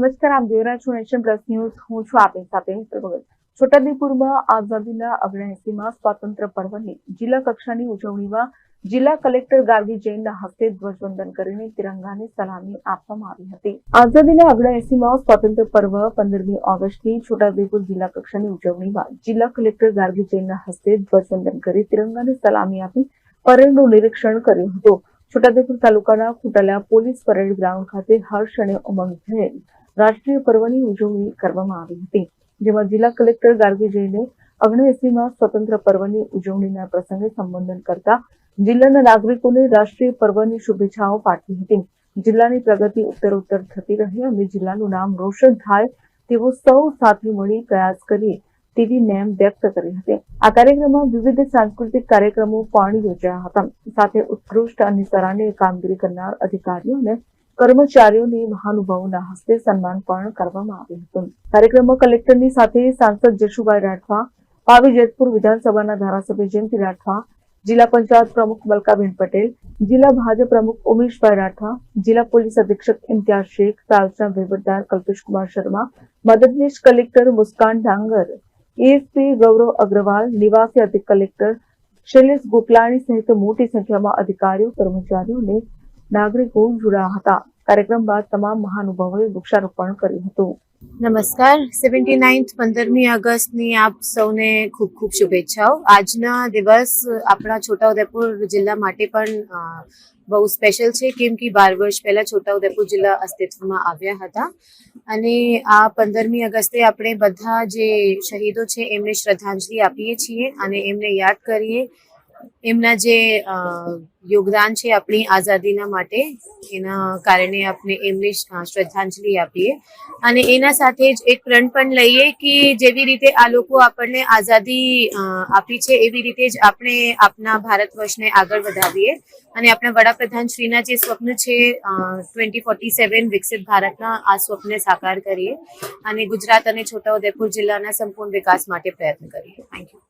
નમસ્કાર, આપ જોઈ રહ્યા છો નેશન પ્લસ ન્યૂઝ. હું છું આપની સાથે હેતલ ભગત. છોટાઉદેપુરમાં આઝાદીના અગ્રએસીમાં સ્વાતંત્ર્ય પર્વની જિલ્લા કક્ષાની ઉજવણીમાં જિલ્લા કલેક્ટર ગાર્ગી જૈનના હસ્તે ધ્વજવંદન કરીને તિરંગાને સલામી આપવામાં આવી હતી. આઝાદીના અગ્રએસીમાં સ્વાતંત્ર્ય પર્વ પંદરમી ઓગસ્ટની છોટાઉદેપુર જિલ્લા કક્ષાની ઉજવણીમાં જિલ્લા કલેક્ટર ગાર્ગી જૈનના હસ્તે ધ્વજવંદન કરી તિરંગાને સલામી આપી પરેડનું નિરીક્ષણ કર્યું હતું. છોટાઉદેપુર તાલુકાના ખુટાલા પોલીસ પરેડ ગ્રાઉન્ડ ખાતે હર્ષ અને ઉમંગ થયેલ રાષ્ટ્રીય પર્વની ઉજવણી કરવામાં આવી હતી, જેમાં જિલ્લા કલેક્ટર ગાર્ગી જૈને અગ્નેસીમાં સ્વતંત્ર પર્વની ઉજવણીના પ્રસંગે સંબોધન કરતા જિલ્લાના નાગરિકોને રાષ્ટ્રીય પર્વની શુભેચ્છાઓ પાઠવી હતી. જિલ્લાની પ્રગતિ ઉત્તરોત્તર થતી રહે અને જિલ્લાનું નામ રોશન થાય તેવો સૌ સાથે મળી પ્રયાસ કરીએ તેવી નેમ વ્યક્ત કરી હતી. આ કાર્યક્રમમાં વિવિધ સાંસ્કૃતિક કાર્યક્રમો પણ યોજાયા હતા. સાથે ઉત્કૃષ્ટ અને સરાહનીય કામગીરી કરનાર અધિકારીઓ અને કર્મચારીઓને મહાનુભાવોના હસ્તે સન્માન પણ કરવામાં આવ્યું હતું. કાર્યક્રમમાં કલેક્ટરની સાથે સાંસદ જશુભાઈ રાઠવા, પાવી જેતપુર વિધાનસભાના ધારાસભ્ય જયંતિ રાઠવા, જિલ્લા પંચાયત પ્રમુખ મલકાબેન પટેલ, જિલ્લા ભાજપ પ્રમુખ ઉમેશભાઈ રાઠવા, જિલ્લા પોલીસ અધિક્ષક ઇમ્તિયાઝ શેખ તાલચા વહીવટદાર કલ્પેશકુમાર શર્મા, મદદનીશ કલેક્ટર મુસ્કાન ડાંગર, એએસપી ગૌરવ અગ્રવાલ, નિવાસી અધિક કલેક્ટર શૈલેષ ગોકલાણી સહિત મોટી સંખ્યામાં અધિકારીઓ, કર્મચારીઓ અને નાગરિકો જોડાયા હતા. કાર્યક્રમ બાદ તમામ મહાનુભાવોએ વૃક્ષારોપણ કર્યું હતું. નમસ્કાર. સેવન્ટી નાઇન્થ પંદરમી ઓગસ્ટની આપ સૌને ખૂબ ખૂબ શુભેચ્છાઓ. આજના દિવસ આપણા છોટાઉદેપુર જિલ્લા માટે પણ બહુ સ્પેશિયલ છે, કેમ કે બાર વર્ષ પહેલાં છોટાઉદેપુર જિલ્લા અસ્તિત્વમાં આવ્યા હતા. અને આ પંદરમી ઓગસ્ટે આપણે બધા જે શહીદો છે, એમને શ્રદ્ધાંજલિ આપીએ છીએ અને એમને યાદ કરીએ એમના જે યોગદાન છે આપણી આઝાદીના માટે, એના કારણે આપણે એમને શ્રદ્ધાંજલિ આપીએ. અને એના સાથે જ એક પ્રણ પણ લઈએ કે જેવી રીતે આ લોકો આપણને આઝાદી આપી છે, એવી રીતે જ આપણે આપણા ભારત વર્ષને આગળ વધાવીએ. અને આપણા વડાપ્રધાન શ્રીના જે સ્વપ્ન છે ટ્વેન્ટી ફોર્ટી સેવન વિકસિત ભારતના, આ સ્વપ્નને સાકાર કરીએ. અને ગુજરાત અને છોટાઉદેપુર જિલ્લાના સંપૂર્ણ વિકાસ માટે પ્રયત્ન કરીએ. Thank you